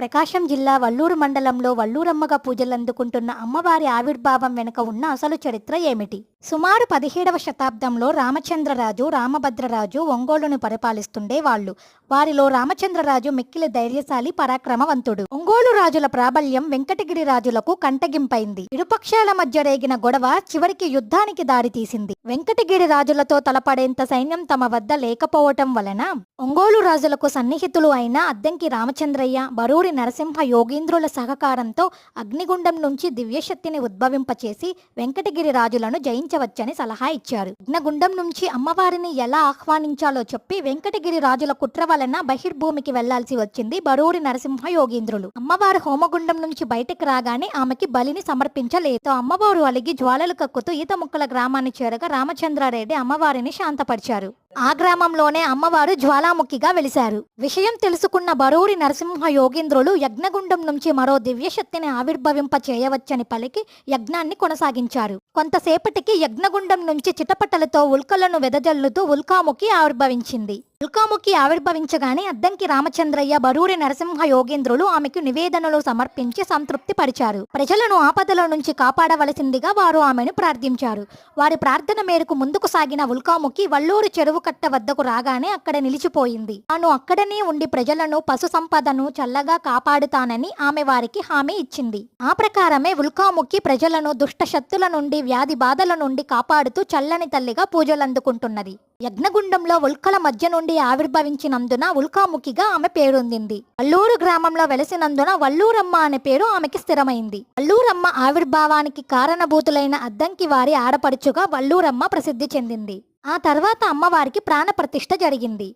ప్రకాశం జిల్లా వల్లూరు మండలంలో వల్లూరమ్మగా పూజలందుకుంటున్న అమ్మవారి ఆవిర్భావం వెనుక ఉన్న అసలు చరిత్ర ఏమిటి? సుమారు పదిహేడవ శతాబ్దంలో రామచంద్రరాజు రామభద్రరాజు ఒంగోలును పరిపాలిస్తుండే వాళ్ళు. వారిలో రామచంద్రరాజు మిక్కిలి ధైర్యశాలి పరాక్రమవంతుడు. ఒంగోలు రాజుల ప్రాబల్యం వెంకటగిరి రాజులకు కంటగింపైంది. ఇరుపక్షాల మధ్య రేగిన గొడవ చివరికి యుద్ధానికి దారితీసింది. వెంకటగిరి రాజులతో తలపడేంత సైన్యం తమ వద్ద లేకపోవటం వలన ఒంగోలు రాజులకు సన్నిహితులు అయిన అద్దంకి రామచంద్రయ్య బరూరి నరసింహ యోగీంద్రుల సహకారంతో అగ్నిగుండం నుంచి దివ్యశక్తిని ఉద్భవింపచేసి వెంకటగిరి రాజులను జయించవచ్చని సలహా ఇచ్చారు. అగ్నిగుండం నుంచి అమ్మవారిని ఎలా ఆహ్వానించాలో చెప్పి వెంకటగిరి రాజుల కుట్ర వలన బహిర్భూమికి వెళ్ళాల్సి వచ్చింది బరూరి నరసింహ యోగీంద్రులు అమ్మవారు హోమగుండం నుంచి బయటకు రాగానే ఆమెకి బలిని సమర్పించలేదు. అమ్మవారు అలిగి జ్వాలలు కక్కుతూ ఈత ముక్కల గ్రామాన్ని చేరగా రామచంద్రారెడ్డి అమ్మవారిని శాంతపరిచారు. ఆ గ్రామంలోనే అమ్మవారు జ్వాలాముఖిగా వెలిశారు. విషయం తెలుసుకున్న బరూరి నరసింహ యోగీంద్రులు యజ్ఞగుండం నుంచి మరో దివ్యశక్తిని ఆవిర్భవింప చేయవచ్చని పలికి యజ్ఞాన్ని కొనసాగించారు. కొంతసేపటికి యజ్ఞగుండం నుంచి చిటపటలతో ఉల్కలను వెదజల్లుతూ ఉల్కాముఖి ఆవిర్భవించింది. ఉల్కాముఖి ఆవిర్భవించగానే అద్దంకి రామచంద్రయ్య బరూరి నరసింహ యోగేంద్రులు ఆమెకు నివేదనలు సమర్పించి సంతృప్తి పరిచారు. ప్రజలను ఆపదల నుంచి కాపాడవలసిందిగా వారు ఆమెను ప్రార్థించారు. వారి ప్రార్థన మేరకు ముందుకు సాగిన ఉల్కాముఖి వల్లూరు చెరువు కట్ట వద్దకు రాగానే అక్కడ నిలిచిపోయింది. తాను అక్కడనే ఉండి ప్రజలను పశు సంపదను చల్లగా కాపాడుతానని ఆమె వారికి హామీ ఇచ్చింది. ఆ ప్రకారమే ఉల్కాముఖి ప్రజలను దుష్ట శక్తుల నుండి వ్యాధి బాధల నుండి కాపాడుతూ చల్లని తల్లిగా పూజలందుకుంటున్నది. యజ్ఞగుండంలో ఉల్కల మధ్య నుండి ఆవిర్భవించినందున ఉల్కాముఖిగా ఆమె పేరొందింది. అల్లూరు గ్రామంలో వెలసినందున వల్లూరమ్మ అనే పేరు ఆమెకి స్థిరమైంది. వల్లూరమ్మ ఆవిర్భావానికి కారణభూతులైన అద్దంకి వారి ఆడపడుచుగా వల్లూరమ్మ ప్రసిద్ధి చెందింది. ఆ తర్వాత అమ్మవారికి ప్రాణప్రతిష్ఠ జరిగింది.